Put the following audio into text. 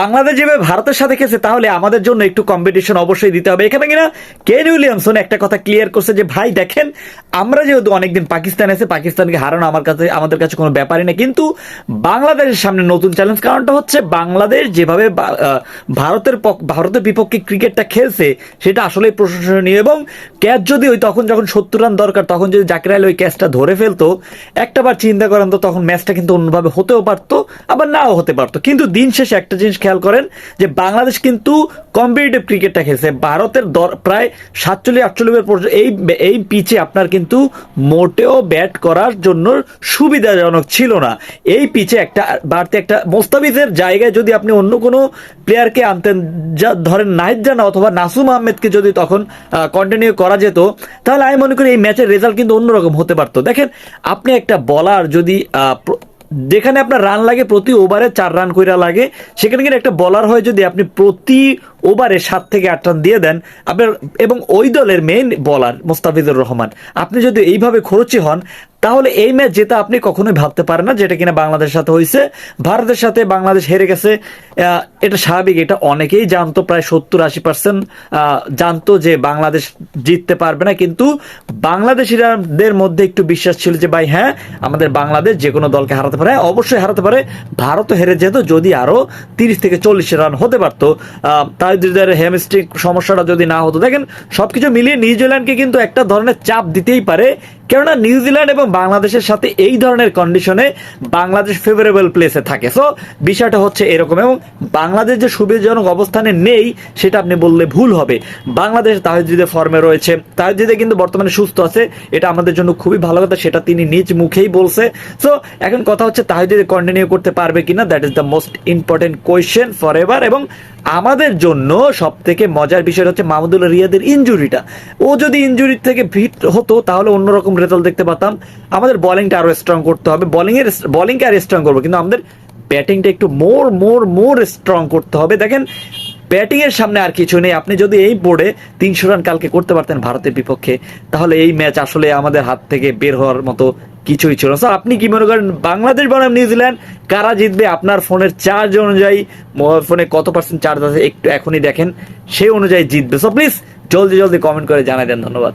বাংলাদেশ যেভাবে ভারতের সাথে খেলছে, তাহলে আমাদের জন্য একটু কম্পিটিশন অবশ্যই দিতে হবে। এখানে কিনা কেন উইলিয়ামসন একটা কথা ক্লিয়ার করছে যে, ভাই, দেখেন, আমরা যেহেতু অনেকদিন পাকিস্তান আছে, পাকিস্তানকে হারানো আমার কাছে, আমাদের কাছে কোনো ব্যাপারই না কিন্তু বাংলাদেশের সামনে নতুন চ্যালেঞ্জ কারণটা হচ্ছে বাংলাদেশ যেভাবে ভারতের ভারতের বিপক্ষে ক্রিকেটটা খেলছে, সেটা আসলে প্রশংসনীয়। এবং ক্যাচ যদি ওই তখন যখন সত্তর রান দরকার, তখন যদি জাকির আলী ওই ক্যাচটা ধরে ফেলতো একটা বার চিন্তা করেন তো তখন ম্যাচটা কিন্তু অন্যভাবে হতেও পারতো, আবার নাও হতে পারতো। কিন্তু দিন শেষে একটা জিনিস খেয়াল করেন যে বাংলাদেশ কিন্তু কম্পিটিটিভ ক্রিকেটটা খেলছে। ভারতের দর- প্রায় সাতচল্লিশ, আটচল্লিশ পর্যন্ত এই এই পিচে আপনার কিন্তু মোটেও ব্যাট করার জন্য সুবিধাজনক ছিল না। এই পিচে একটা বাড়তে একটা মোস্তাফিজের জায়গায় যদি আপনি অন্য কোনো প্লেয়ারকে আনতেন, যা ধরেন নাহিদ জানা অথবা নাসুম আহমেদকে যদি তখন কন্টিনিউ করা যেত, তাহলে আমি মনে করি এই ম্যাচের রেজাল্ট কিন্তু অন্যরকম হতে পারতো। দেখেন, আপনি একটা বলার যদি যেখানে আপনার রান লাগে, প্রতি ওভারে চার রান কইরা লাগে, সেখানে কিন্তু একটা বলার হয় যদি আপনি প্রতি ওভারে সাত থেকে আট রান দিয়ে দেন, আপনার এবং ওই দলের মেইন বলার মোস্তাফিজুর রহমান। আপনি যদি এইভাবে খরচি হন তাহলে এই ম্যাচ জেতা আপনি কখনোই ভাবতে পারেন না যেটা কিনা বাংলাদেশের সাথে হয়েছে। ভারতের সাথে বাংলাদেশ হেরে গেছে। এটা স্বাভাবিক এটা অনেকেই জানতো প্রায় সত্তর আশি পার্সেন্ট জানতো যে বাংলাদেশ জিততে পারবে না। কিন্তু বাংলাদেশিরাদের মধ্যে একটু বিশ্বাস ছিল যে ভাই হ্যাঁ আমাদের বাংলাদেশ যে কোনো দলকে হারাতে পারে। হ্যাঁ, অবশ্যই হারাতে পারে। ভারতও হেরে যেত যদি আরও তিরিশ থেকে চল্লিশ রান হতে পারতো। তাদের হ্যামস্ট্রিক সমস্যাটা যদি না হতো দেখেন সবকিছু মিলিয়ে নিউজিল্যান্ডকে কিন্তু একটা ধরনের চাপ দিতেই পারে। কেননা নিউজিল্যান্ড এবং বাংলাদেশের সাথে এই ধরনের কন্ডিশনে বাংলাদেশ ফেভারেবল প্লেসে থাকে। সো বিষয়টা হচ্ছে এরকম এবং বাংলাদেশ যে সুবিধাজনক অবস্থানে নেই, সেটা আপনি বললে ভুল হবে। বাংলাদেশ তাহিদিদের ফর্মে রয়েছে। তাহিদিদে কিন্তু বর্তমানে সুস্থ আছে, এটা আমাদের জন্য খুবই ভালো কথা, সেটা তিনি নিজ মুখেই বলছে। সো এখন কথা হচ্ছে তাহিদিদের কন্টিনিউ করতে পারবে কিনা? That is the most important question for ever এবং আমাদের জন্য সব থেকে মজার বিষয় হচ্ছে মাহমুদুল্লাহ রিয়াদের ইঞ্জুরিটা ও যদি ইঞ্জুরি থেকে ফিট হতো, তাহলে অন্যরকম রেজাল্ট দেখতে পেতাম। আমাদের বোলিংটা আরও স্ট্রং করতে হবে। বোলিং এর বোলিংকে আর স্ট্রং করব। কিন্তু আমাদের ব্যাটিংটা একটু মোর মোর মোর স্ট্রং করতে হবে। দেখেন ব্যাটিং এর সামনে আর কিছু নেই। আপনি যদি এই বোর্ডে তিনশো রান কালকে করতে পারতেন ভারতের বিপক্ষে, তাহলে এই ম্যাচ আসলে আমাদের হাত থেকে বের হওয়ার মতো কিছুই ছিল স্যার, আপনি কি মনে করেন বাংলাদেশ বনাম নিউজিল্যান্ড কারা জিতবে? আপনার ফোনের চার্জ অনুযায়ী, মোবাইল ফোনে কত পার্সেন্ট চার্জ আছে একটু এখনই দেখেন, সেই অনুযায়ী জিতবে। সো প্লিজ জলদি জলদি কমেন্ট করে জানাই দেন, ধন্যবাদ।